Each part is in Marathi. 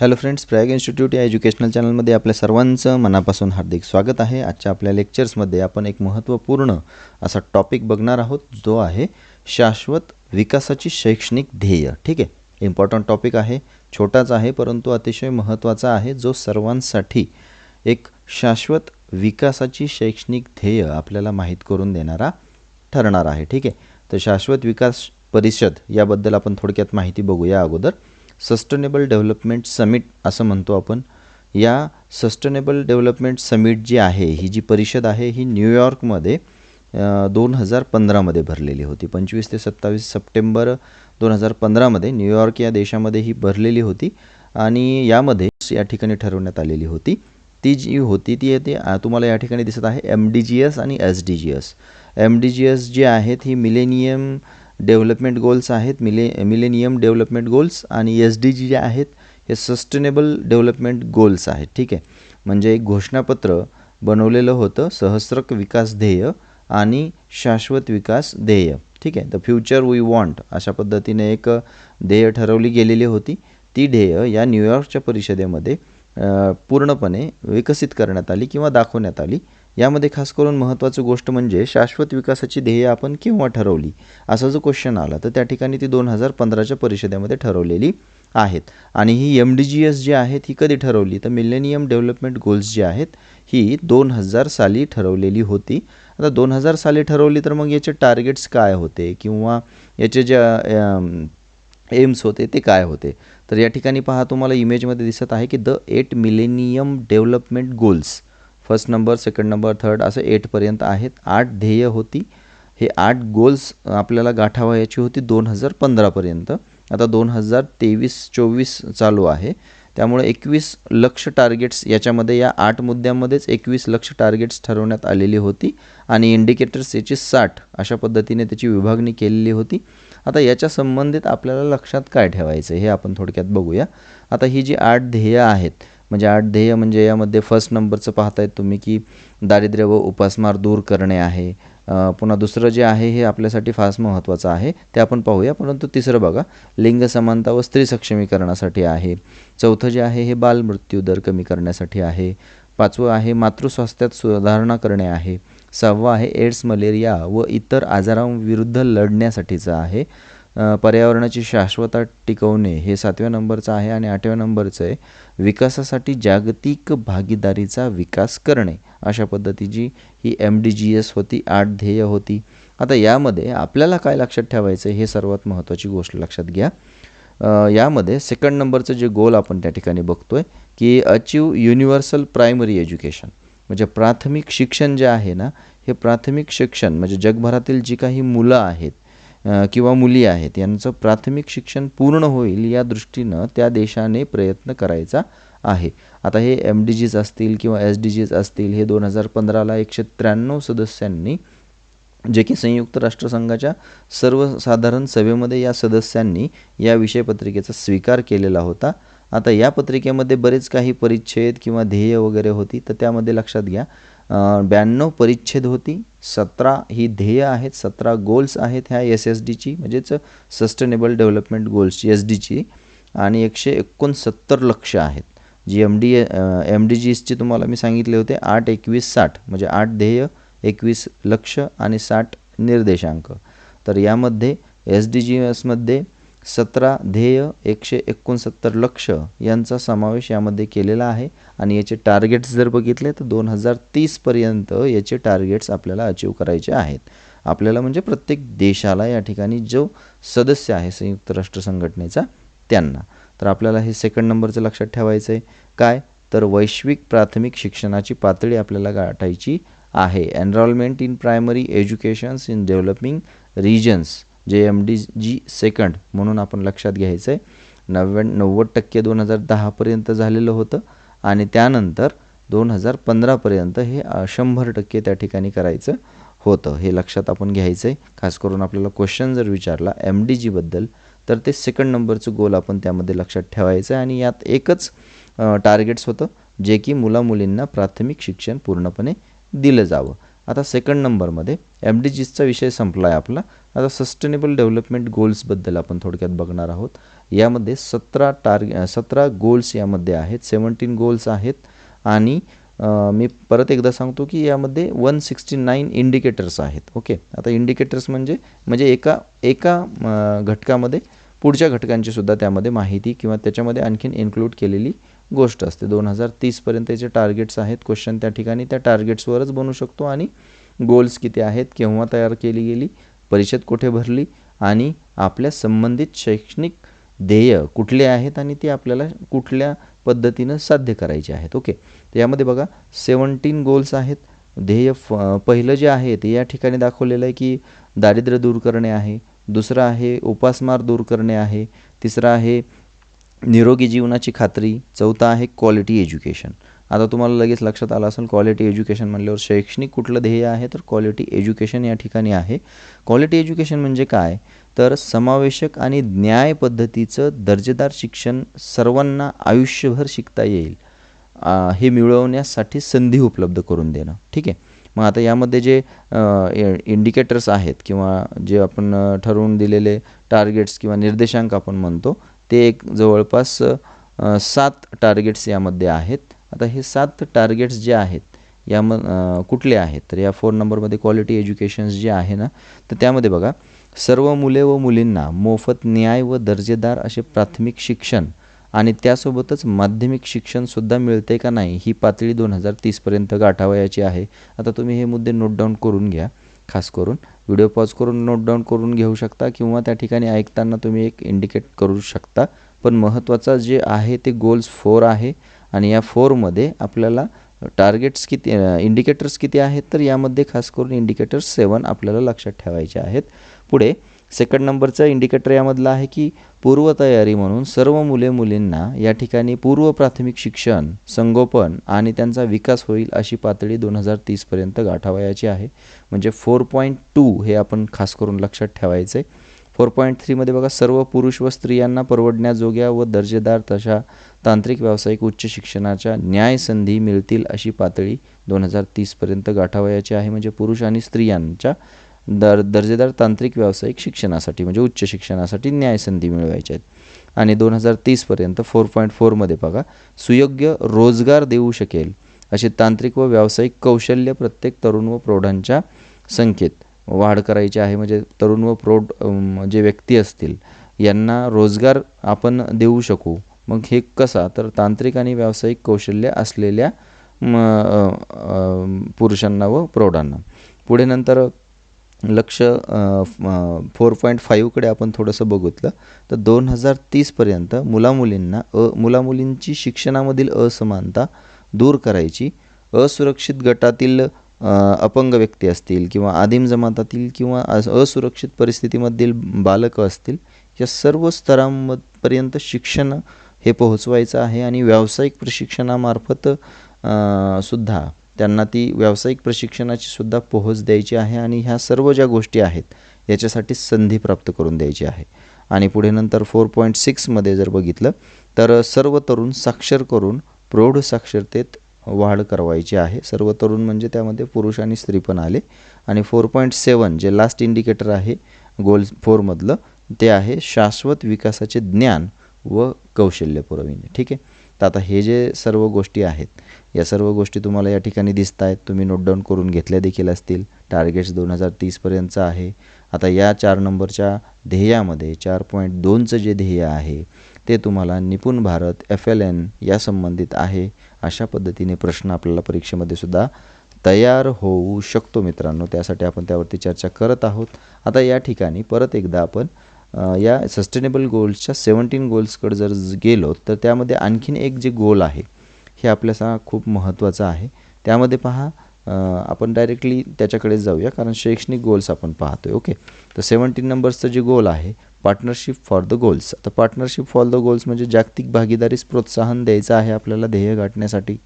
हॅलो फ्रेंड्स प्रयाग इन्स्टिट्यूट या एज्युकेशनल चॅनलमध्ये आपल्या सर्वांचं मनापासून हार्दिक स्वागत आहे. आजच्या आपल्या लेक्चर्समध्ये आपण एक महत्त्वपूर्ण असा टॉपिक बघणार आहोत जो आहे शाश्वत विकासाची शैक्षणिक ध्येय. ठीक आहे? इम्पॉर्टंट टॉपिक आहे छोटाच आहे परंतु अतिशय महत्त्वाचा आहे जो सर्वांसाठी एक शाश्वत विकासाची शैक्षणिक ध्येय आपल्याला माहीत करून देणारा ठरणार आहे. ठीक आहे? तर शाश्वत विकास परिषद याबद्दल आपण थोडक्यात माहिती बघूया अगोदर. सस्टेनेबल डेव्हलपमेंट समिट असं म्हणतो आपण. या सस्टेनेबल डेव्हलपमेंट समिट जी आहे ही जी परिषद आहे ही न्यूयॉर्कमध्ये दोन हजार पंधरामध्ये भरलेली होती. पंचवीस ते सत्तावीस सप्टेंबर दोन हजार पंधरामध्ये न्यूयॉर्क या देशामध्ये ही भरलेली होती आणि यामध्ये या ठिकाणी ठरवण्यात आलेली होती. ती जी होती ती येते तुम्हाला या ठिकाणी दिसत आहे एम डी जी एस आणि S D G S M D G S G आहेत ही मिलेनियम डेव्हलपमेंट गोल्स आहेत मिले मिलेनियम डेव्हलपमेंट गोल्स आणि एस डी जी जे आहेत हे सस्टेनेबल डेव्हलपमेंट गोल्स आहेत ठीक आहे. म्हणजे एक घोषणापत्र बनवलेलं होतं सहस्रक विकास ध्येय आणि शाश्वत विकास ध्येय ठीक आहे. द फ्युचर वी वॉन्ट अशा पद्धतीने एक ध्येय ठरवली गेलेली होती. ती ध्येय या न्यूयॉर्कच्या परिषदेमध्ये पूर्णपणे विकसित करण्यात आली किंवा दाखवण्यात आली. यामध्ये खास करून महत्त्वाचं गोष्ट म्हणजे शाश्वत विकासाची ध्येय आपण केव्हा ठरवली? असा जो क्वेश्चन आला तर त्या ठिकाणी ती दोन हजार पंधराच्या परिषदेमध्ये ठरवलेली आहेत. आणि ही M D G S G आहेत ही कधी ठरवली? तर मिलेनियम डेव्हलपमेंट गोल्स जी आहेत ही दोन हजार साली ठरवलेली होती. आता दोन हजार साली ठरवली तर मग याचे टार्गेट्स काय होते? किंवा याचे ज्या एम्स होते ते काय होते? तर या ठिकाणी पहा तुम्हाला इमेजमध्ये दिसत आहे की the eight millennium development goals first number second number third असं एटपर्यंत आहेत. आठ ध्येय होती. हे आठ गोल्स आपल्याला गाठावयाची होती दोन हजार पंधरापर्यंत आता दोन हजार तेवीस चोवीस चालू आहे. त्यामुळे एकवीस लक्ष टार्गेट्स याच्यामध्ये या आठ मुद्द्यांमध्येच एकवीस लक्ष टार्गेट्स ठरवण्यात आलेली होती. आणि इंडिकेटर्स याची साठ अशा पद्धतीने त्याची विभागणी केलेली होती. आता याच्या संबंधित आपल्याला लक्षात काय ठेवायचं हे आपण थोडक्यात बघूया. आता ही जी आठ ध्येय आहेत म्हणजे आठ ध्येय म्हणजे यामध्ये फर्स्ट नंबरचं पाहतायत तुम्ही की दारिद्र्य व उपासमार दूर करणे आहे. पुन्हा दुसरं जे आहे हे आपल्यासाठी फार महत्त्वाचं आहे ते आपण पाहूया. परंतु तिसरं बघा लिंग समानता व स्त्री सक्षमीकरणासाठी आहे. चौथं जे आहे हे बालमृत्यू दर कमी करण्यासाठी आहे. पाचवं आहे मातृस्वास्थ्यात सुधारणा करणे आहे. सहावं आहे एड्स मलेरिया व इतर आजारांविरुद्ध लढण्यासाठीचं आहे. पर्यावरणाची शाश्वता टिकवणे हे सातव्या नंबरचं आहे आणि आठव्या नंबरचं आहे विकासासाठी जागतिक भागीदारीचा विकास करणे. अशा पद्धतीची ही एम डी जी एस होती आठ ध्येय होती. आता यामध्ये आपल्याला काय लक्षात ठेवायचं हे सर्वात महत्त्वाची गोष्ट लक्षात घ्या. यामध्ये सेकंड नंबरचं जे गोल आपण त्या ठिकाणी बघतो आहे की अचीव युनिव्हर्सल प्रायमरी एज्युकेशन म्हणजे प्राथमिक शिक्षण जे आहे ना हे प्राथमिक शिक्षण म्हणजे जगभरातील जी काही मुलं आहेत किंवा मुली आहेत यांचं प्राथमिक शिक्षण पूर्ण होईल या दृष्टीनं त्या देशाने प्रयत्न करायचा आहे. आता हे एम डी जीज असतील किंवा एस डी जीज असतील हे दोन हजार पंधराला एकशे त्र्याण्णव सदस्यांनी जे की संयुक्त राष्ट्रसंघाच्या सर्वसाधारण सभेमध्ये या सदस्यांनी या विषयपत्रिकेचा स्वीकार केलेला होता. आता या पत्रिकेमध्ये बरेच काही परिच्छेद किंवा ध्येय वगैरे होती तर त्यामध्ये लक्षात घ्या. ब्याण्णव परिच्छेद होती सतरा ही ध्येय आहेत सतरा गोल्स आहेत ह्या एस एस डीची म्हणजेच सस्टेनेबल डेव्हलपमेंट गोल्स एस डीची आणि एकशे एकोणसत्तर लक्ष आहेत. जी एम डी एम डी जीसचे तुम्हाला मी सांगितले होते आठ एकवीस साठ म्हणजे आठ ध्येय एकवीस लक्ष आणि साठ निर्देशांक. तर यामध्ये एस डी जी एसमध्ये सतरा ध्येय एकशे एकोणसत्तर लक्ष यांचा समावेश यामध्ये केलेला आहे. आणि याचे टार्गेट्स जर बघितले तर दोन हजार तीसपर्यंत याचे टार्गेट्स आपल्याला अचीव करायचे आहेत. आपल्याला म्हणजे प्रत्येक देशाला या ठिकाणी जो सदस्य आहे संयुक्त राष्ट्र संघटनेचा त्यांना. तर आपल्याला हे सेकंड नंबरचं लक्षात ठेवायचं आहे काय? तर वैश्विक प्राथमिक शिक्षणाची पातळी आपल्याला गाठायची आहे. Enrolment in primary educations in developing regions जे एम डी जी सेकंड म्हणून आपण लक्षात घ्यायचं आहे नव्या नव्वद टक्के दोन हजार दहापर्यंत झालेलं होतं आणि त्यानंतर दोन हजार पंधरापर्यंत हे शंभर टक्के त्या ठिकाणी करायचं होतं हे लक्षात आपण घ्यायचं आहे खास करून आपल्याला क्वेश्चन जर विचारला एम डी जीबद्दल तर ते सेकंड नंबरचं गोल आपण त्यामध्ये लक्षात ठेवायचं आहे आणि यात एकच टार्गेट्स होतं जे की मुलामुलींना प्राथमिक शिक्षण पूर्णपणे दिलं जावं. आता सेकंड नंबरमध्ये एम डी जीजचा विषय संपला आहे आपला. आता सस्टेनेबल डेव्हलपमेंट गोल्सबद्दल आपण थोडक्यात बघणार आहोत. यामध्ये सतरा टार्गे सतरा गोल्स यामध्ये आहेत सेवन्टीन गोल्स आहेत आणि मी परत एकदा सांगतो की यामध्ये वन सिक्स्टी नाईन इंडिकेटर्स आहेत. ओके आता इंडिकेटर्स म्हणजे म्हणजे एका एका घटकामध्ये पुढच्या घटकांची सुद्धा त्यामध्ये माहिती किंवा त्याच्यामध्ये आणखीन इन्क्लूड केलेली गोष्ट असते. दोन हजार तीसपर्यंतचे टार्गेट्स आहेत. क्वेश्चन त्या ठिकाणी त्या टार्गेट्सवरच बनू शकतो आणि गोल्स किती आहेत केव्हा तयार केली गेली परिषद कुठे भरली आणि आपल्या संबंधित शैक्षणिक ध्येय कुठले आहेत आणि ती आपल्याला कुठल्या पद्धतीनं साध्य करायचे आहेत. ओके तर यामध्ये बघा सेवन्टीन गोल्स आहेत. ध्येय फ पहिलं जे आहे ते या ठिकाणी दाखवलेलं आहे की दारिद्र्य दूर करणे आहे. दुसरं आहे उपासमार दूर करणे आहे. तिसरं आहे निरोगी जीवनाची खात्री चौथा आहे क्वालिटी एज्युकेशन आता तुम्हाला लगेच लक्षात आलं असेल क्वालिटी एज्युकेशन म्हणल्यावर शैक्षणिक कुठलं ध्येय आहे? तर क्वालिटी एज्युकेशन या ठिकाणी आहे. क्वालिटी एज्युकेशन म्हणजे काय? तर समावेशक आणि न्याय पद्धतीचं दर्जेदार शिक्षण सर्वांना आयुष्यभर शिकता येईल हे मिळवण्यासाठी संधी उपलब्ध करून देणं. ठीक आहे? मग आता यामध्ये जे इंडिकेटर्स आहेत किंवा जे आपण ठरवून दिलेले टार्गेट्स किंवा निर्देशांक आपण म्हणतो ते एक जवळपास सात टार्गेट्स यामध्ये आहेत. आता हे सात टार्गेट्स जे आहेत याम कुठले आहेत? तर या फोन नंबरमध्ये क्वालिटी एज्युकेशन्स जे आहे ना तर त्यामध्ये बघा सर्व मुले व मुलींना मोफत न्याय व दर्जेदार असे प्राथमिक शिक्षण आणि त्यासोबतच माध्यमिक शिक्षणसुद्धा मिळते का नाही ही पातळी दोन हजार तीसपर्यंत गाठावयाची आहे. आता तुम्ही हे मुद्दे नोट डाऊन करून घ्या खास करून. व्हिडिओ पॉज करून नोट डाऊन करून घेऊ शकता किंवा त्या ठिकाणी ऐकताना तुम्ही एक इंडिकेट करू शकता. पण महत्त्वाचा जे आहे ते गोल्स फोर आहे आणि या फोरमध्ये आपल्याला टार्गेट्स किती इंडिकेटर्स किती आहेत तर यामध्ये खास करून इंडिकेटर्स सेवन आपल्याला लक्षात ठेवायचे आहेत. पुढे सेकंड नंबरचं इंडिकेटर यामधलं आहे की पूर्वतयारी म्हणून सर्व मुले मुलींना या ठिकाणी पूर्व प्राथमिक शिक्षण संगोपन आणि त्यांचा विकास होईल अशी पातळी दोन हजार तीसपर्यंत गाठावयाची आहे. म्हणजे फोर पॉईंट टू हे आपण खास करून लक्षात ठेवायचं. आहे फोर पॉईंट थ्रीमध्ये बघा सर्व पुरुष व स्त्रियांना परवडण्याजोग्या व दर्जेदार तशा तांत्रिक व्यावसायिक उच्च शिक्षणाच्या न्याय संधी मिळतील अशी पातळी दोन हजार तीसपर्यंत गाठावयाची आहे. म्हणजे पुरुष आणि स्त्रियांच्या दर दर्जेदार तांत्रिक व्यावसायिक शिक्षणासाठी म्हणजे उच्च शिक्षणासाठी न्याय संधी मिळवायच्या आहेत. आणि दोन हजार तीसपर्यंत फोर पॉईंट फोरमध्ये बघा सुयोग्य रोजगार देऊ शकेल असे तांत्रिक व व्यावसायिक कौशल्य प्रत्येक तरुण व प्रौढांच्या संख्येत वाढ करायची आहे. म्हणजे तरुण व प्रौढ जे व्यक्ती असतील यांना रोजगार आपण देऊ शकू. मग हे कसा? तर तांत्रिक आणि व्यावसायिक कौशल्य असलेल्या पुरुषांना व प्रौढांना. पुढे नंतर लक्ष फोर पॉईंट फाईव्हकडे आपण थोडंसं बघितलं तर दोन हजार तीसपर्यंत मुलामुलींना अ मुलामुलींची शिक्षणामधील असमानता दूर करायची असुरक्षित गटातील अपंग व्यक्ती असतील किंवा आदिम जमातातील किंवा असुरक्षित परिस्थितीमधील बालकं असतील या सर्व स्तरांपर्यंत शिक्षण हे पोहोचवायचं आहे आणि व्यावसायिक प्रशिक्षणामार्फत सुद्धा. त्यांना ती व्यावसायिक प्रशिक्षणाची सुद्धा पोहोच द्यायची आहे आणि ह्या सर्व ज्या गोष्टी आहेत याच्यासाठी संधी प्राप्त करून द्यायची आहे. आणि पुढे नंतर फोर पॉईंट सिक्समध्ये जर बघितलं तर सर्व तरुण साक्षर करून प्रौढ साक्षरतेत वाढ करवायची आहे. सर्व तरुण म्हणजे त्यामध्ये पुरुष आणि स्त्री पण आले. आणि four point seven J last indicator आहे गोल फोरमधलं ते आहे शाश्वत विकासाचे ज्ञान व कौशल्य पुरविणे. ठीक आहे? तर आता हे जे सर्व गोष्टी आहेत या सर्व गोष्टी तुम्हाला या ठिकाणी दिसत आहेत तुम्ही नोट डाऊन करून घेतल्या देखील असतील. टार्गेट्स दोन हजार तीसपर्यंतचं आहे. आता या चार नंबरच्या ध्येयामध्ये चार पॉईंट दोनचं जे ध्येय आहे ते तुम्हाला निपुण भारत एफ एल एन या संबंधित आहे अशा पद्धतीने प्रश्न आपल्याला परीक्षेमध्ये सुद्धा तयार होऊ शकतो मित्रांनो. त्यासाठी आपण त्यावरती चर्चा करत आहोत. आता या ठिकाणी परत एकदा आपण या सस्टेनेबल गोल्सच्या सेवन्टीन गोल्सकडे जर गेलो तर त्यामध्ये आणखीन एक जे गोल आहे हे आपल्यासा खूप महत्त्वाचं आहे. त्यामध्ये पहा आपण डायरेक्टली त्याच्याकडे जाऊया कारण शैक्षणिक गोल्स आपण पाहतो आहे ओके तर सेवन्टीन नंबर्सचं जे गोल आहे पार्टनरशिप फॉर द गोल्स आता पार्टनरशिप फॉर द गोल्स म्हणजे जागतिक भागीदारीस प्रोत्साहन द्यायचं आहे आपल्याला ध्येय गाठण्यासाठी.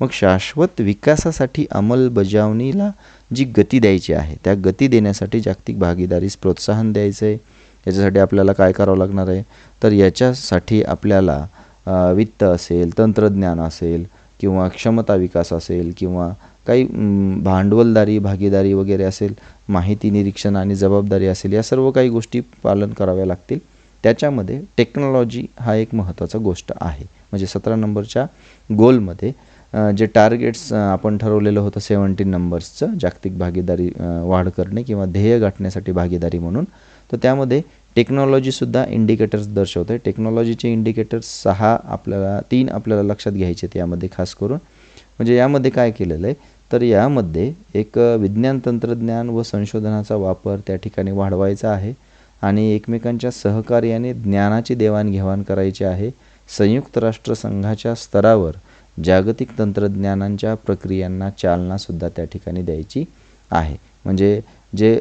मग शाश्वत विकासासाठी अंमलबजावणीला जी गती द्यायची आहे त्या गती देण्यासाठी जागतिक भागीदारीस प्रोत्साहन द्यायचं आहे याच्यासाठी आपल्याला काय करावं लागणार आहे? तर याच्यासाठी आपल्याला वित्त असेल तंत्रज्ञान असेल किंवा क्षमता विकास असेल किंवा काही भांडवलदारी भागीदारी वगैरे असेल माहिती निरीक्षण आणि जबाबदारी असेल या सर्व काही गोष्टी पालन कराव्या लागतील. त्याच्यामध्ये टेक्नॉलॉजी हा एक महत्त्वाचा गोष्ट आहे. म्हणजे सतरा नंबरच्या गोलमध्ये जे टार्गेट्स आपण ठरवलेलं होतं सेवन्टीन नंबर्सचं जागतिक भागीदारी वाढ करणे किंवा ध्येय गाठण्यासाठी भागीदारी म्हणून तर त्यामध्ये टेक्नॉलॉजीसुद्धा इंडिकेटर्स दर्शवतं आहे टेक्नॉलॉजीचे इंडिकेटर्स सहा आपल्याला तीन आपल्याला लक्षात घ्यायचे आहेत यामध्ये खास करून. म्हणजे यामध्ये काय केलेलं आहे? तर यामध्ये एक विज्ञान तंत्रज्ञान व संशोधनाचा वापर त्या ठिकाणी वाढवायचा आहे आणि एकमेकांच्या सहकार्याने ज्ञानाची देवाणघेवाण करायची आहे. संयुक्त राष्ट्रसंघाच्या स्तरावर जागतिक तंत्रज्ञानांच्या प्रक्रियांना चालनासुद्धा त्या ठिकाणी द्यायची आहे. म्हणजे जे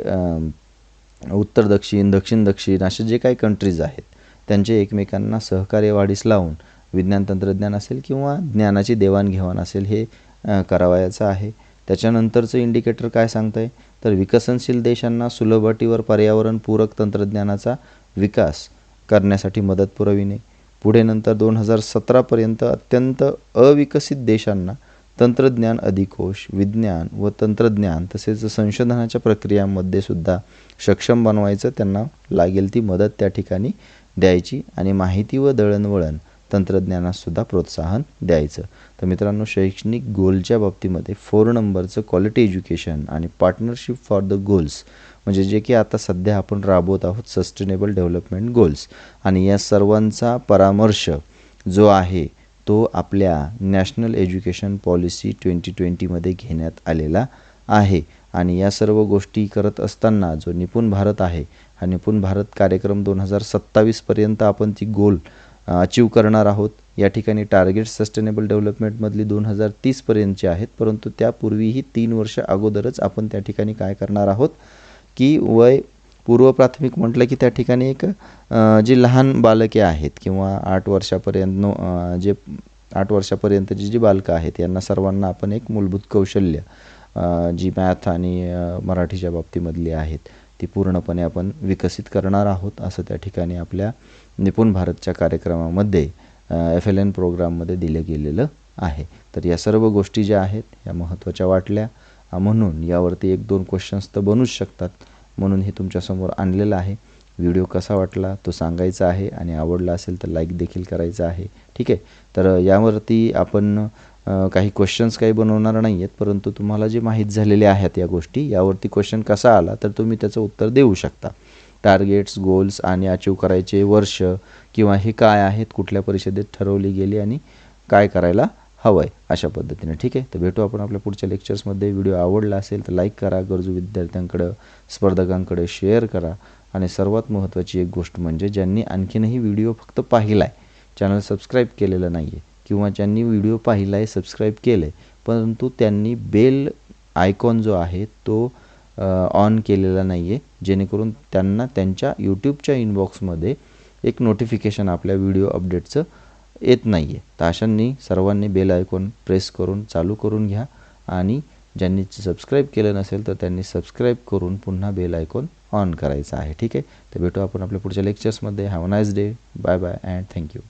उत्तर दक्षिण दक्षिण दक्षिण असे जे काही कंट्रीज आहेत त्यांचे एकमेकांना सहकार्य वाढीस लावून विज्ञान तंत्रज्ञान असेल किंवा ज्ञानाची देवाणघेवाण असेल हे करावयाचं आहे. त्याच्यानंतरचं इंडिकेटर काय सांगतं आहे तर विकसनशील देशांना सुलभ अटीवर पर्यावरणपूरक तंत्रज्ञानाचा विकास करण्यासाठी मदत पुरविणे. पुढे नंतर दोन हजार सतरापर्यंत अत्यंत अविकसित देशांना तंत्रज्ञान अधिकोष विज्ञान व तंत्रज्ञान तसेच संशोधनाच्या प्रक्रियांमध्ये सुद्धा सक्षम बनवायचं त्यांना लागेल ती मदत त्या ठिकाणी द्यायची आणि माहिती व दळणवळण तंत्रज्ञानासुद्धा प्रोत्साहन द्यायचं. तर मित्रांनो शैक्षणिक गोलच्या बाबतीमध्ये फोर नंबरचं क्वालिटी एज्युकेशन आणि पार्टनरशिप फॉर द गोल्स म्हणजे जे की आता सध्या आपण राबवत आहोत सस्टेनेबल डेव्हलपमेंट गोल्स आणि या सर्वांचा परामर्श जो आहे तो आपल्या नॅशनल एज्युकेशन पॉलिसी ट्वेंटी ट्वेंटीमध्ये घेण्यात आलेला आहे. आणि या सर्व गोष्टी करत असताना जो निपुण भारत आहे हा निपुण भारत कार्यक्रम दोन हजार सत्तावीसपर्यंत आपण ती गोल अचीव करणार आहोत. या ठिकाणी टार्गेट सस्टेनेबल डेव्हलपमेंटमधली दोन हजार तीसपर्यंतचे आहेत परंतु त्यापूर्वीही तीन वर्ष अगोदरच आपण त्या ठिकाणी काय करणार आहोत? की वय पूर्व प्राथमिक म्हटलं की त्या ठिकाणी एक जी लहान बालके आहेत किंवा आठ वर्षापर्यंत नो जे आठ वर्षापर्यंतची जी बालकं आहेत यांना सर्वांना आपण एक मूलभूत कौशल्य जी मॅथ आणि मराठीच्या बाबतीमधली आहेत ती पूर्णपणे आपण विकसित करणार आहोत असं त्या ठिकाणी आपल्या निपुण भारतच्या कार्यक्रमामध्ये एफ एल एन प्रोग्राममध्ये दिलं गेलेलं आहे. तर या सर्व गोष्टी ज्या आहेत या महत्त्वाच्या वाटल्या म्हणून यावरती एक दोन क्वेश्चन्स तर बनूच शकतात. म्हणून हे तुमच्यासमोर आणलेलं आहे. व्हिडिओ कसा वाटला तो सांगायचा आहे आणि आवडला असेल तर लाईक देखील करायचा आहे. ठीक आहे? तर यावरती आपण काही क्वेश्चन्स काही बनवणार नाही आहेत परंतु तुम्हाला जे माहीत झालेले आहेत या गोष्टी यावरती क्वेश्चन कसा आला तर तुम्ही त्याचं उत्तर देऊ शकता. टार्गेट्स गोल्स आणि अचीव करायचे वर्ष किंवा हे काय आहेत कुठल्या परिषदेत ठरवली गेली आणि काय करायला हवं आहे अशा पद्धतीने. ठीक आहे? तर भेटू आपण आपल्या पुढच्या लेक्चर्समध्ये व्हिडिओ आवडला असेल तर लाईक करा. गरजू विद्यार्थ्यांकडं स्पर्धकांकडे शेअर करा. आणि सर्वात महत्त्वाची एक गोष्ट म्हणजे ज्यांनी आणखीनही व्हिडिओ फक्त पाहिला आहे चॅनल सबस्क्राईब केलेलं नाही आहे किंवा ज्यांनी व्हिडिओ पाहिला आहे सबस्क्राईब केलं आहे परंतु त्यांनी बेल आयकॉन जो आहे तो ऑन केलेला नाही आहे जेणेकरून त्यांना त्यांच्या यूट्यूबच्या इनबॉक्समध्ये एक नोटिफिकेशन आपल्या व्हिडिओ अपडेटचं येत नाही आहे तर अशांनी सर्वांनी बेल आयकॉन प्रेस करून चालू करून घ्या. आणि ज्यांनी सबस्क्राईब केलं नसेल तर त्यांनी सबस्क्राईब करून पुन्हा बेल आयकॉन ऑन करायचं आहे. ठीक आहे? तर भेटू आपण आपल्या पुढच्या लेक्चर्समध्ये have nice day bye bye and thank you